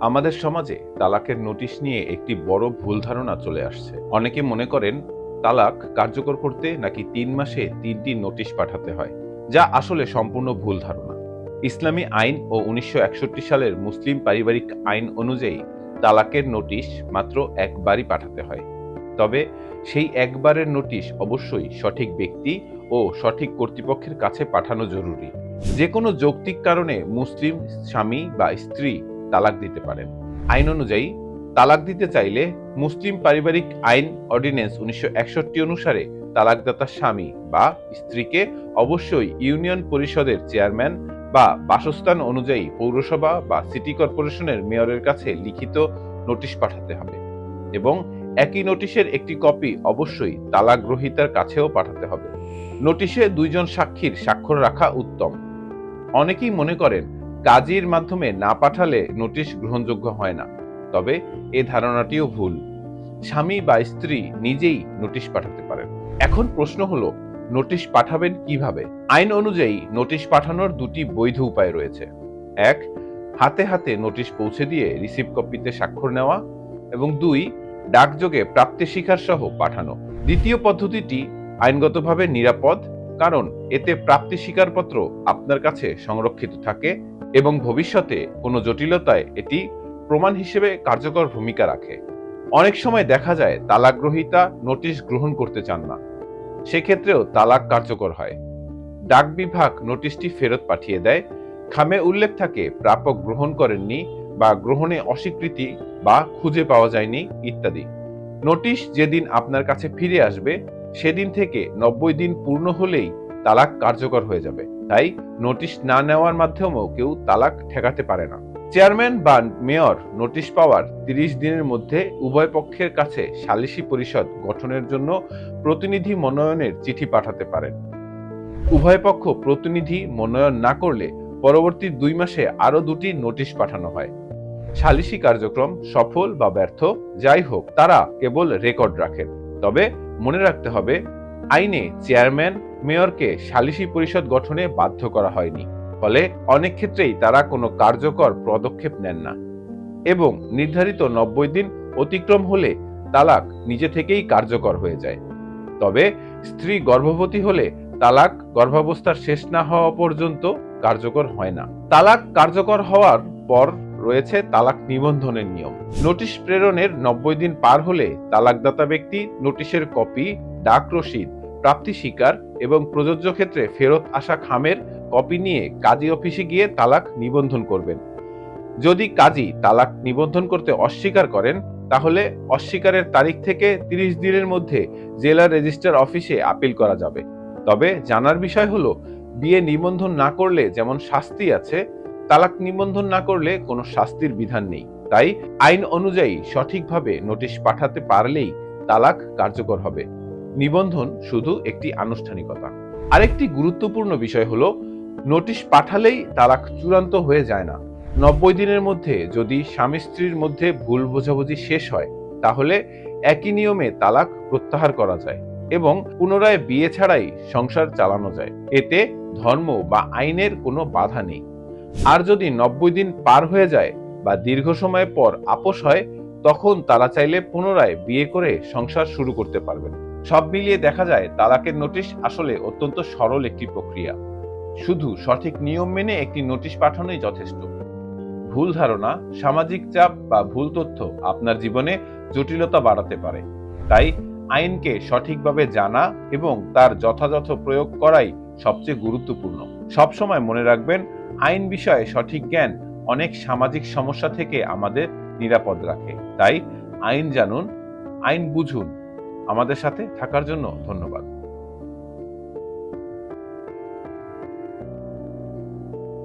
আমাদের সমাজে তালাকের নোটিশ নিয়ে একটি বড় ভুল ধারণা চলে আসছে। অনেকে মনে করেন তালাক কার্যকর করতে নাকি তিন মাসে তিনটি নোটিশ পাঠাতে হয়, যা আসলে সম্পূর্ণ ভুল ধারণা। ইসলামী আইন ও উনিশশো একষট্টি সালের মুসলিম পারিবারিক আইন অনুযায়ী তালাকের নোটিশ মাত্র একবারই পাঠাতে হয়। তবে সেই একবারের নোটিশ অবশ্যই সঠিক ব্যক্তি ও সঠিক কর্তৃপক্ষের কাছে পাঠানো জরুরি। যে কোনো যৌক্তিক কারণে মুসলিম স্বামী বা স্ত্রী তালাক দিতে পারেন। আইন অনুযায়ী, তালাক দিতে চাইলে মুসলিম পারিবারিক আইন অর্ডিন্যান্স উনিশশো অনুসারে তালাকদাতা স্বামী বা স্ত্রীকে অবশ্যই ইউনিয়ন পরিষদের চেয়ারম্যান বা বাসস্থান অনুযায়ী পৌরসভা বা সিটি কর্পোরেশনের মেয়রের কাছে লিখিত নোটিশ পাঠাতে হবে এবং একই নোটিশের একটি কপি অবশ্যই তালাক গ্রহীতার কাছেও পাঠাতে হবে। নোটিশে দুইজন সাক্ষীর স্বাক্ষর রাখা উত্তম। অনেকেই মনে করেন কাজীর মাধ্যমে না পাঠালে নোটিশ গ্রহণযোগ্য হয় না। তবে এ ধারণাটিও ভুল। স্বামী বা স্ত্রী নিজেই নোটিশ পাঠাতে পারেন। এখন প্রশ্ন হলো, নোটিশ পাঠাবেন কীভাবে? আইন অনুযায়ী নোটিশ পাঠানোর দুটি বৈধ উপায় রয়েছে। এক, হাতে হাতে নোটিশ পৌঁছে দিয়ে রিসিভ কপিতে স্বাক্ষর নেওয়া এবং দুই, ডাকযোগে প্রাপ্তি স্বীকার সহ পাঠানো। দ্বিতীয় পদ্ধতিটি আইনগতভাবে নিরাপদ কারণ এতে প্রাপ্তি স্বীকারপত্র আপনার কাছে সংরক্ষিত থাকে এবং ভবিষ্যতে কোনো জটিলতায় এটি প্রমাণ হিসেবে কার্যকর ভূমিকা রাখে। অনেক সময় দেখা যায় তালাক গ্রহীতা নোটিশ গ্রহণ করতে চান না। সেক্ষেত্রেও তালাক কার্যকর হয়। ডাক বিভাগ নোটিশটি ফেরত পাঠিয়ে দেয়। খামে উল্লেখ থাকে, প্রাপক গ্রহণ করেননি বা গ্রহণে অস্বীকৃতি বা খুঁজে পাওয়া যায়নি ইত্যাদি। নোটিশ যেদিন আপনার কাছে ফিরে আসবে সেদিন থেকে নব্বই দিন পূর্ণ হলেই তালাক কার্যকর হয়ে যাবে। তাই নোটিশ না নেওয়ার মাধ্যমেও কেউ তালাক ঠেকাতে পারে না। চেয়ারম্যান বা মেয়র নোটিশ পাওয়ার তিরিশ দিনের মধ্যে উভয় পক্ষের কাছে সালিসি পরিষদ গঠনের জন্য প্রতিনিধি মনোনয়নের চিঠি পাঠাতে পারেন। উভয় পক্ষ প্রতিনিধি মনোনয়ন না করলে পরবর্তী দুই মাসে আরও দুটি নোটিশ পাঠানো হয়। সালিসি কার্যক্রম সফল বা ব্যর্থ, যাই হোক, তারা কেবল রেকর্ড রাখেন। তবে মনে রাখতে হবে, আইনে চেয়ারম্যান মেয়রকে সালিসি পরিষদ গঠনে বাধ্য করা হয়নি। ফলে অনেক ক্ষেত্রেই তারা কোনো কার্যকর পদক্ষেপ নেন না এবং নির্ধারিত নব্বই দিন অতিক্রম হলে তালাক নিজে থেকেই কার্যকর হয়ে যায়। তবে স্ত্রী গর্ভবতী হলে তালাক গর্ভাবস্থার শেষ না হওয়া পর্যন্ত কার্যকর হয় না। তালাক কার্যকর হওয়ার পর রয়েছে তালাক নিবন্ধনের নিয়ম। নোটিশ প্রেরণের নব্বই দিন পার হলে তালাকদাতা ব্যক্তি নোটিশের কপি, ডাক রসিদ, প্রাপ্তি স্বীকার এবং প্রযোজ্য ক্ষেত্রে ফেরত আসা খামের কপি নিয়ে কাজী অফিসে গিয়ে তালাক নিবন্ধন করবেন। যদি কাজী তালাক নিবন্ধন করতে অস্বীকার করেন, তাহলে অস্বীকারের তারিখ থেকে তিরিশ দিনের মধ্যে জেলা রেজিস্ট্রার অফিসে আপিল করা যাবে। তবে জানার বিষয় হলো, বিয়ে নিবন্ধন না করলে যেমন শাস্তি আছে তালাক নিবন্ধন না করলে কোনো শাস্তির বিধান নেই। তাই আইন অনুযায়ী সঠিকভাবে নোটিশ পাঠাতে পারলেই তালাক কার্যকর হবে। নিবন্ধন শুধু একটি আনুষ্ঠানিকতা। আরেকটি গুরুত্বপূর্ণ বিষয় হলো, নোটিশ পাঠালেই তালাক চূড়ান্ত হয়ে যায় না। নব্বই দিনের মধ্যে যদি স্বামী স্ত্রীর মধ্যে ভুল বোঝাবুঝি শেষ হয়, তাহলে একই নিয়মে তালাক প্রত্যাহার করা যায় এবং পুনরায় বিয়ে ছাড়াই সংসার চালানো যায়। এতে ধর্ম বা আইনের কোনো বাধা নেই। আর যদি নব্বই দিন পার হয়ে যায় বা দীর্ঘ সময় পর আপোষ হয়, তখন তারা চাইলে পুনরায় বিয়ে করে সংসার শুরু করতে পারবেন। সব মিলিয়ে দেখা যায়, তালাকের নোটিশ আসলে অত্যন্ত সরল একটি প্রক্রিয়া। শুধু সঠিক নিয়ম মেনে একটি নোটিশ পাঠানোই যথেষ্ট। ভুল ধারণা, সামাজিক চাপ বা ভুল তথ্য আপনার জীবনে জটিলতা বাড়াতে পারে। তাই আইনকে সঠিকভাবে জানা এবং তার যথাযথ প্রয়োগ করাই সবচেয়ে গুরুত্বপূর্ণ। সবসময় মনে রাখবেন আইন বিষয়ে সঠিক জ্ঞান অনেক সামাজিক সমস্যা থেকে আমাদের নিরাপদ রাখে। তাই আইন জানুন, আইন বুঝুন। আমাদের সাথে থাকার জন্য ধন্যবাদ।